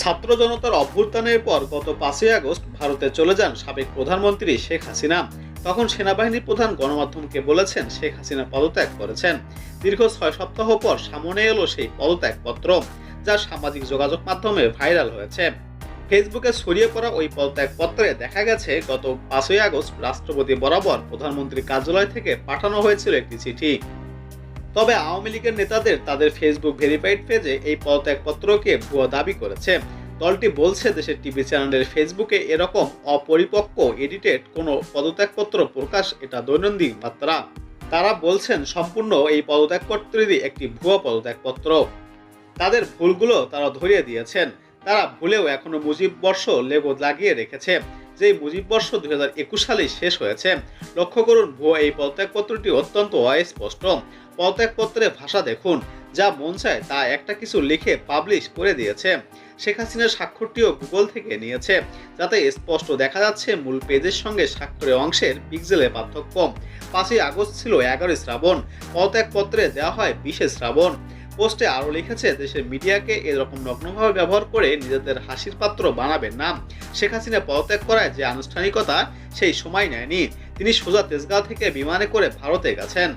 ছাত্র জনতার অভ্যুত্থানের পর গত পাঁচই আগস্ট ভারতে চলে যান সাবেক প্রধানমন্ত্রী শেখ হাসিনা। তখন সেনাবাহিনী প্রধান গণমাধ্যমকে বলেছেন শেখ হাসিনা পদত্যাগ করেছেন। দীর্ঘ ছয় সপ্তাহ পর সামনে এলো সেই পদত্যাগপত্র, যা সামাজিক যোগাযোগ মাধ্যমে ভাইরাল হয়েছে। ফেসবুকে ছড়িয়ে পড়া ওই পদত্যাগপত্রে দেখা গেছে, গত পাঁচই আগস্ট রাষ্ট্রপতি বরাবর প্রধানমন্ত্রীর কার্যালয় থেকে পাঠানো হয়েছিল একটি চিঠি। তবে আওয়ামী লীগের নেতাদের তাদের ফেসবুক ভেরিফাইড পেজে এই পদত্যাগপত্রকে ভুয়া দাবি করেছে। দলটি বলছে, দেশের টিভি চ্যানেলের ফেসবুকে এরকম অপরিপক্ক এডিটেড কোনো পদত্যাগপত্র প্রকাশ এটা দৈনন্দিন মাত্রা তারা বলছেন, সম্পূর্ণ এই পদত্যাগপত্রেরই একটি ভুয়া পদত্যাগপত্র। তাদের ভুলগুলো তারা ধরিয়ে দিয়েছেন। তারা ভুলেও এখনও মুজিব বর্ষ লেগো লাগিয়ে রেখেছে। যে মুজিব বর্ষ দুই হাজার একুশ সালেই শেষ হয়েছে, লক্ষ্য করুন, ভুয়া এই পদত্যাগপত্রটি অত্যন্ত অস্পষ্ট। পদত্যাগপত্রের ভাষা দেখুন, যা মন চায় তা একটা কিছু লিখে পাবলিশ করে দিয়েছে। শেখ হাসিনার স্বাক্ষরটিও গুগল থেকে নিয়েছে, যাতে স্পষ্ট দেখা যাচ্ছে মূল পেজের সঙ্গে স্বাক্ষরের অংশের পিক্সেলের পার্থক্য। পাঁচই আগস্ট ছিল এগারোই শ্রাবণ পদত্যাগপত্রে দেওয়া হয় বিশে শ্রাবণ। পোস্টে আরও লিখেছে, দেশের মিডিয়াকে এরকম নগ্নভাবে ব্যবহার করে নিজেদের হাসির পাত্র বানাবেন না। শেখ হাসিনা পদত্যাগ করায় যে আনুষ্ঠানিকতা, সেই সময় নেয়নি। তিনি সোজা তেজগাঁও থেকে বিমানে করে ভারতে গেছেন।